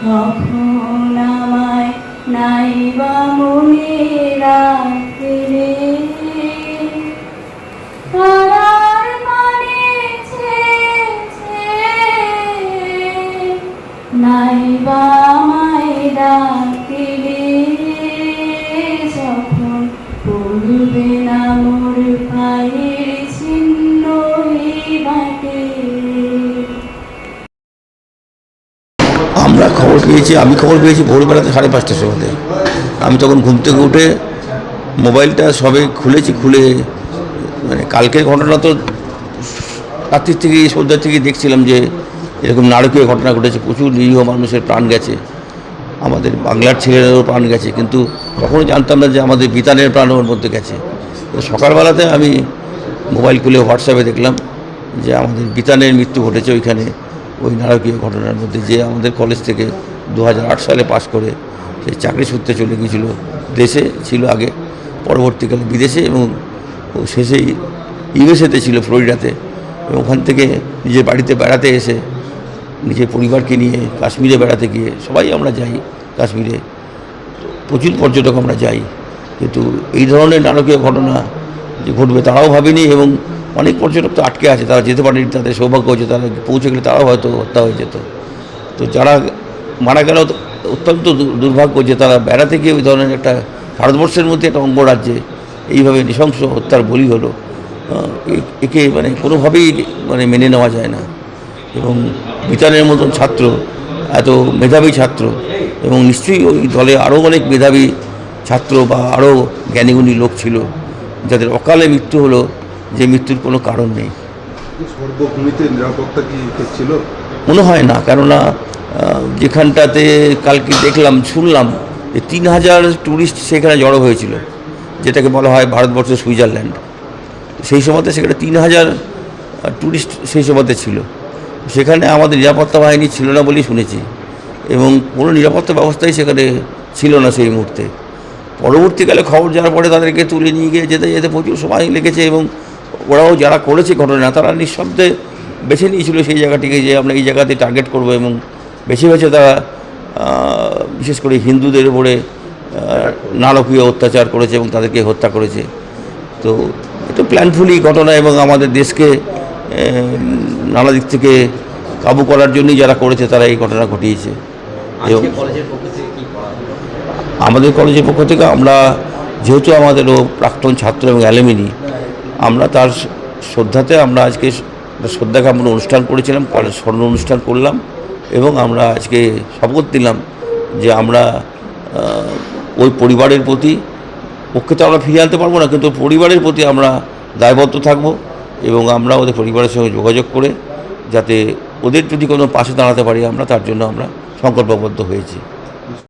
কখন আমায় নাইবা মনে খবর পেয়েছি, আমি খবর পেয়েছি ভোরবেলাতে সাড়ে পাঁচটার সময়তে আমি তখন ঘুম থেকে উঠে মোবাইলটা সবে খুলেছি, খুলে মানে কালকের ঘটনা তো রাত্রির থেকে সন্ধ্যার থেকে দেখছিলাম যে এরকম নারকীয় ঘটনা ঘটেছে, প্রচুর নিরীহ মানুষের প্রাণ গেছে। আমাদের বাংলার ছেলেদেরও প্রাণ গেছে, কিন্তু কখনো জানতাম না যে আমাদের বিতানের প্রাণ ওর মধ্যে গেছে। সকালবেলাতে আমি মোবাইল খুলে হোয়াটসঅ্যাপে দেখলাম যে আমাদের বিতানের মৃত্যু ঘটেছে ওইখানে। ওই নারকীয় ঘটনার মধ্যে যে আমাদের কলেজ থেকে দু হাজার আট সালে পাশ করে সে চাকরি সূত্রে চলে গিয়েছিল, দেশে ছিল আগে, পরবর্তীকালে বিদেশে এবং শেষে ইউএসএতে ছিল, ফ্লোরিডাতে। এবং ওখান থেকে নিজের বাড়িতে বেড়াতে এসে নিজের পরিবারকে নিয়ে কাশ্মীরে বেড়াতে গিয়ে সবাই আমরা যাই কাশ্মীরে। প্রচুর পর্যটক আমরা যাই। কিন্তু এই ধরনের নারকীয় ঘটনা যে ঘটবে তারাও ভাবেনি এবং অনেক পর্যটক তো আটকে আছে, তারা যেতে পারেনি, তাদের সৌভাগ্য হয়েছে, তারা পৌঁছে গেলে তারাও হয়তো হত্যা হয়ে যেত। তো যারা মারা গেল অত্যন্ত দুর্ভাগ্য যে তারা বেড়াতে গিয়ে ওই ধরনের একটা ভারতবর্ষের মধ্যে একটা অঙ্গরাজ্যে এইভাবে নৃশংস হত্যার বলি হলো একে মানে কোনোভাবেই মানে মেনে নেওয়া যায় না। এবং বিতানের মতন ছাত্র, এত মেধাবী ছাত্র, এবং নিশ্চয়ই ওই দলে আরও অনেক মেধাবী ছাত্র বা আরও জ্ঞানীগুণী লোক ছিল, যাদের অকালে মৃত্যু হলো যে মৃত্যুর কোনো কারণ নেই। সর্বভূমিতে নিরাপত্তা কি ছিল? মনে হয় না কেননা যেখানটাতে কালকে দেখলাম শুনলাম যে তিন হাজার ট্যুরিস্ট সেখানে জড়ো হয়েছিল যেটাকে বলা হয় ভারতবর্ষের সুইজারল্যান্ড। সেই সময়তে সেখানে তিন হাজার ট্যুরিস্ট সেই সময়তে ছিল। সেখানে আমাদের নিরাপত্তা বাহিনী ছিল না বলেই শুনেছি এবং কোনো নিরাপত্তা ব্যবস্থাই সেখানে ছিল না সেই মুহূর্তে। পরবর্তীকালে খবর যাওয়ার পরে তাদেরকে তুলে নিয়ে গিয়ে যেতে যেতে প্রচুর সময় লেগেছে এবং ওরাও যারা করেছে ঘটনা তারা নিঃশব্দে বেছে নিয়েছিল সেই জায়গাটিকে যে আমরা এই জায়গাতে টার্গেট করব এবং বেছে বেছে তারা বিশেষ করে হিন্দুদের উপরে নারকীয় অত্যাচার করেছে এবং তাদেরকে হত্যা করেছে। তো এটা প্ল্যানফুলি ঘটনা এবং আমাদের দেশকে নানা দিক থেকে কাবু করার জন্যই যারা করেছে তারা এই ঘটনা ঘটিয়েছে। এবং আমাদের কলেজের পক্ষ থেকে আমরা যেহেতু আমাদেরও প্রাক্তন ছাত্র এবং অ্যালুমিনি আমরা তার শ্রদ্ধাতে আমরা আজকে একটা শ্রদ্ধা জ্ঞাপন অনুষ্ঠান করেছিলাম স্মরণ অনুষ্ঠান করলাম এবং আমরা আজকে শপথ দিলাম যে আমরা ওই পরিবারের প্রতি ওকে তো আমরা ফিরিয়ে আনতে পারব না, কিন্তু পরিবারের প্রতি আমরা দায়বদ্ধ থাকব এবং আমরা ওদের পরিবারের সঙ্গে যোগাযোগ করে যাতে ওদের যদি কোনো পাশে দাঁড়াতে পারি, আমরা তার জন্য আমরা সংকল্পবদ্ধ হয়েছি।